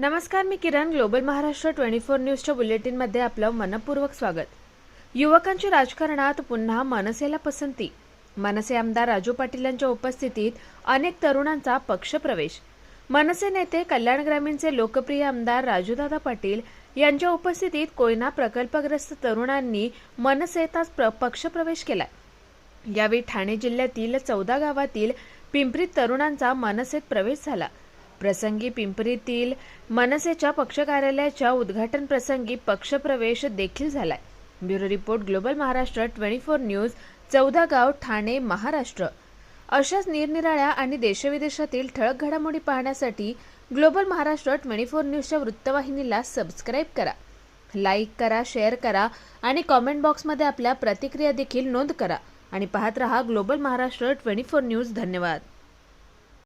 नमस्कार मी Kiran global Maharashtra twenty four न्यूजच्या बुलेटिनमध्ये आपलं मनपूर्वक स्वागत. युवकांची राजकारणात पुन्हा मनसेला पसंती. मनसे आमदार राजू पाटील यांच्या उपस्थितीत अनेक तरुणांचा पक्षप्रवेश मनसे नेते कल्याण ग्रामीणचे लोकप्रिय आमदार राजूदादा पाटील यांच्या उपस्थितीत कोयना प्रकल्पग्रस्त तरुणांनी मनसेचा प्र- पक्षप्रवेश केलाय. यावेळी ठाणे जिल्ह्यातील चौदा गावातील पिंपरीत तरुणांचा मनसेत प्रवेश झाला. प्रसंगी पिंपरीतील मनसेच्या पक्ष कार्यालयाच्या उद्घाटन प्रसंगी पक्षप्रवेश देखील झालाय. Bureau report global Maharashtra twenty four news चौदा गाव ठाणे महाराष्ट्र. अशाच निरनिराळ्या आणि देशविदेशातील ठळक घडामोडी पाहण्यासाठी ग्लोबल महाराष्ट्र ट्वेंटी फोर न्यूजच्या वृत्तवाहिनीला सबस्क्राईब करा. लाईक करा शेअर करा आणि कॉमेंट बॉक्समध्ये आपल्या प्रतिक्रिया देखील नोंद करा. आणि पाहत रहा global Maharashtra twenty four news. धन्यवाद.